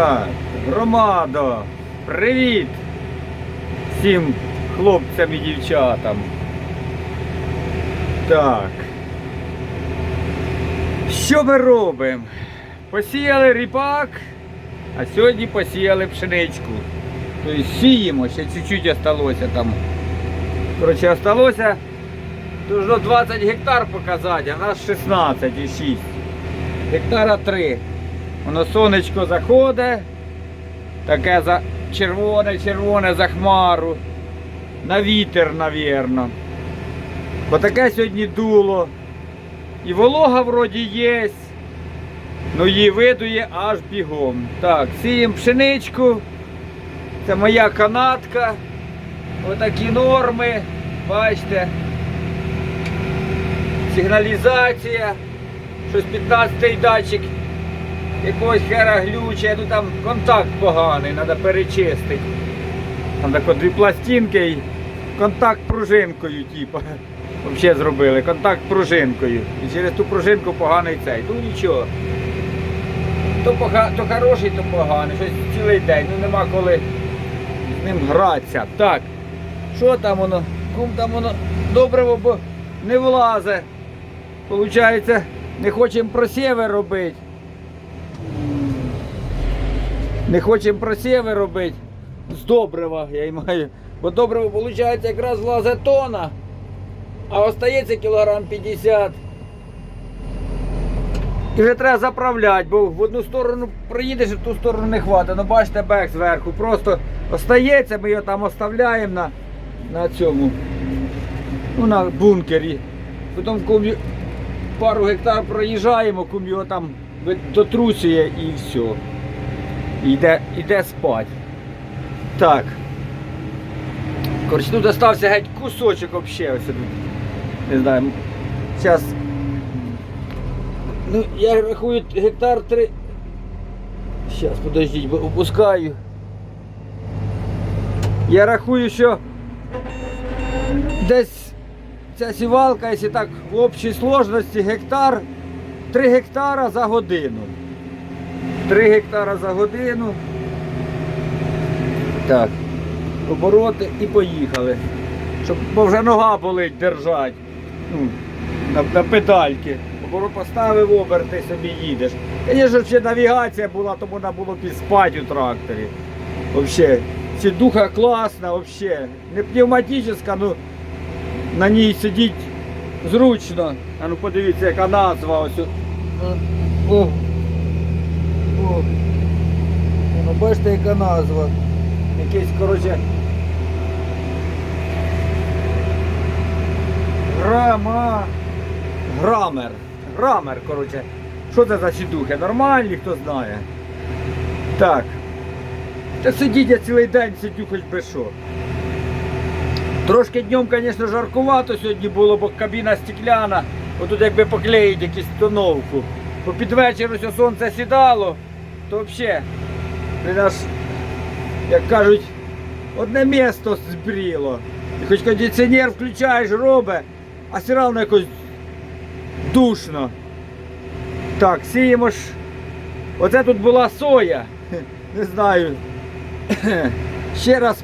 Так, громадо, привіт всім хлопцям і дівчатам. Так. Що ми робимо? Посіяли ріпак, а сьогодні посіяли пшеничку. Тобто сіємо, ще чуть-чуть осталося там. Коротше, осталося Должно 20 гектар показати, а нас 16,6. Гектара 3. Воно сонечко заходить, таке за червоне-червоне за хмару. На вітер, навірно. Бо таке сьогодні дуло. І волога вроді є. Ну її видує аж бігом. Так, сіємо пшеничку. Це моя канатка. Отакі норми. Бачите. Сигналізація. Щось 15-й датчик якогось хера глюче, ну там контакт поганий, треба перечистити. Там тако дві пластинки і контакт пружинкою, типу. Взагалі зробили, контакт пружинкою. І через ту пружинку поганий цей. Ну нічого. То, пога... то хороший, то поганий. Щось цілий день. Ну нема коли з ним гратися. Так. Що там воно? Кум там воно добриво, бо не влазе. Получається, не хочемо просіви робити. Не хочемо просіви робити з добрива, я й маю. Бо добриво, виходить, якраз влазить тона, а остається кілограм 50. І вже треба заправляти, бо в одну сторону проїдеш, а в ту сторону не хватить. Ну бачите, бек зверху. Просто остається, ми його там оставляємо на, на цьому. Ну, на бункері. Потім кум пару гектар проїжджаємо, кум його там дотрусює і все. Йде, йде спать. Так. Коротше, тут остався геть кусочок взагалі. Ось тут. Не знаю. Зараз. Ну, я рахую гектар три. Зараз, подождіть, бо опускаю. Я рахую, що десь ця сівалка, якщо так в общій сложності, гектар, 3 гектара за годину. 3 гектара за годину. Так. Обороти і поїхали. Щоб бо вже нога болить держать. Ну, на, на педальки. Оборот поставив оберти собі їдеш. Звісно, ще навігація була, то можна було підспати у тракторі. Взагалі. Сідуха класна, взагалі. Не пневматична, ну на ній сидіть зручно. А ну подивіться, яка назва ось. О, о, о. Ну, бачите, яка назва. Якийсь, коротше. Грама. Грамер. Грамер, коротше. Що це за сідухи? Нормальні, хто знає. Так. Та сидіть я цілий день сидю хоч би що. Трошки днем, звісно, жаркувато сьогодні було, бо кабіна стекляна. Отут якби поклеїть якусь тоновку. Бо під вечір ось сонце сідало, то взагалі, аж, як кажуть, одне місто збріло. І хоч кондиціонер включаєш, робить, а все одно якось душно. Так, сіємо ж. Оце тут була соя. Не знаю. Ще раз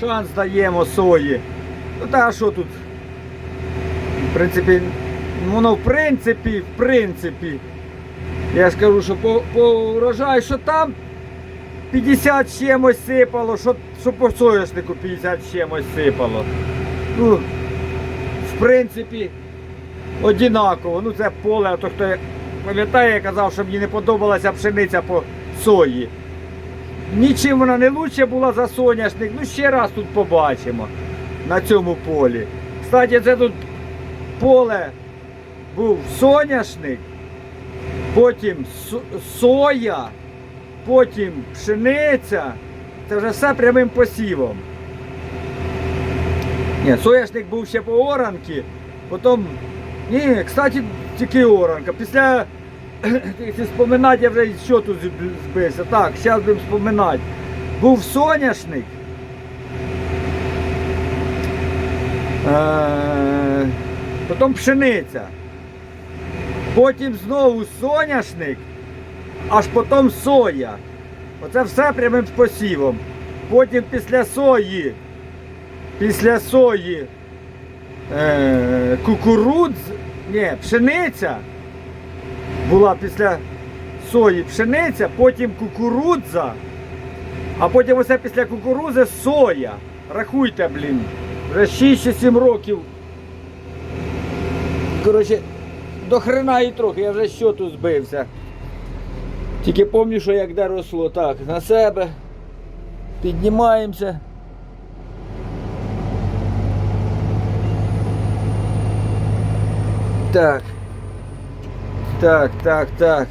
шанс даємо сої. Ну та що тут? В принципі, воно в принципі, в принципі. Я ж кажу, що по, по урожаю, що там 50 з чимось сипало, що, що по соняшнику 50 з чимось сипало. Ну, в принципі, однаково. Ну це поле, а то хто пам'ятає, я казав, що мені не подобалася пшениця по сої. Нічим вона не лучше була за соняшник. Ну ще раз тут побачимо на цьому полі. Кстати, це тут поле був соняшник, потім соя, потім пшениця. Це вже все прямим посівом. Ні, соняшник був ще по оранки, потім. Ні, кстати, тільки оранка. Після Якщо споминати, я вже що тут збився. Так, зараз будемо споминати. Був соняшник. Е, Потім пшениця. Потім знову соняшник, аж потім соя. Оце все прямим посівом. Потім після сої, після сої е, кукурудз, ні, пшениця була після сої пшениця, потім кукурудза, а потім оце після кукурудзи соя. Рахуйте, блін. Вже 6-7 років. Коротше, до хрена і трохи, я вже щоту збився. Тільки пам'ятаю, що як де росло. Так, на себе. Піднімаємося. Так. Так, так, так.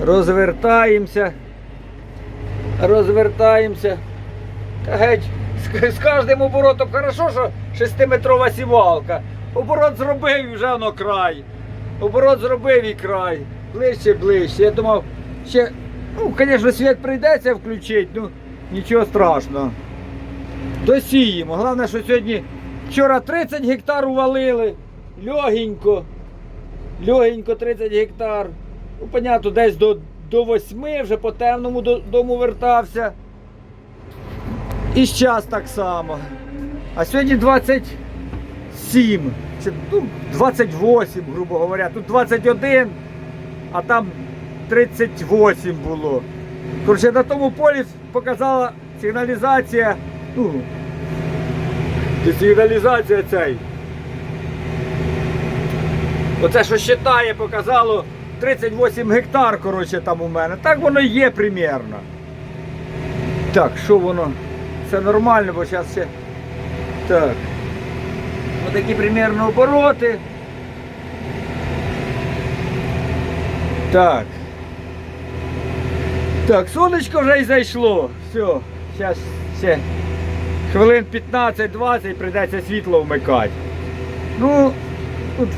Розвертаємося. Розвертаємося. Та геть, з, з кожним оборотом хорошо, що шестиметрова сівалка. Оборот зробив і вже воно край. Оборот зробив і край. Ближче, ближче. Я думав, ще, ну, звісно, світ прийдеться включити, ну нічого страшного. Досіємо. Головне, що сьогодні вчора 30 гектар увалили. Льогенько. Льогенько 30 гектар. Ну, понятно, десь до, до 8 вже по темному до- дому вертався. І зараз так само. А сьогодні 27, чи, ну, 28, грубо говоря. Тут 21, а там 38 було. Коротше, на тому полі показала сигналізація. Ну, сигналізація цей. Оце, що считає, показало 38 гектар, коротше, там у мене. Так воно є примерно. Так, що воно? Все нормально, бо зараз ще. Так. Такі примерно обороти. Так. Так, сонечко вже й зайшло. Все, зараз ще хвилин 15-20 прийдеться світло вмикати. Ну, тут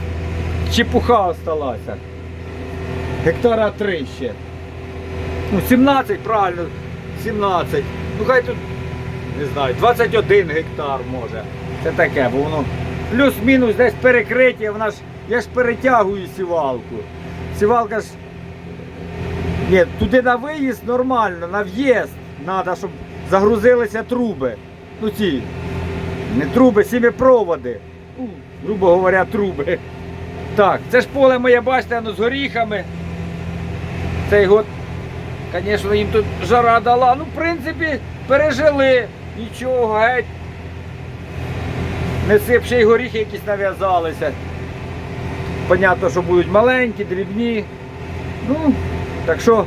чепуха осталася. Гектара 3 ще. Ну, 17, правильно, 17. Ну хай тут, не знаю, 21 гектар може. Це таке, бо воно плюс-мінус десь перекриття, вона ж, я ж перетягую сівалку. Сівалка ж. Ні, туди на виїзд нормально, на в'їзд треба, щоб загрузилися труби. Ну ці. Не труби, сіміпроводи. Ну, грубо говоря, труби. Так, це ж поле моє, бачите, воно з горіхами. Цей год, звісно, їм тут жара дала. Ну, в принципі, пережили. Нічого, геть. Не сип, ще й горіхи якісь нав'язалися. Понятно, що будуть маленькі, дрібні. Ну, так що.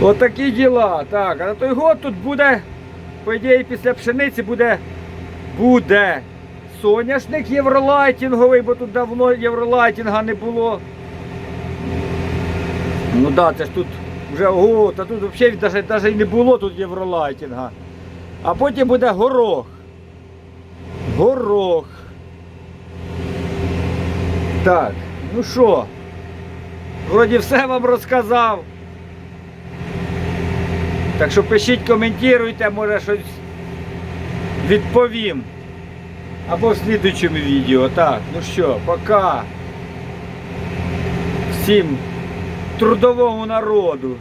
Отакі діла. Так, а на той год тут буде, по ідеї, після пшениці буде, буде соняшник євролайтінговий, бо тут давно євролайтінга не було. Ну так, да, це ж тут вже ого, та тут взагалі навіть, навіть і не було тут євролайтінга. А потім буде горох. Горох. Так, ну що? Вроді все вам розказав. Так що пишіть, коментуйте, може щось відповім. Або в слідуючому відео. Так, ну що, пока. Всім трудовому народу.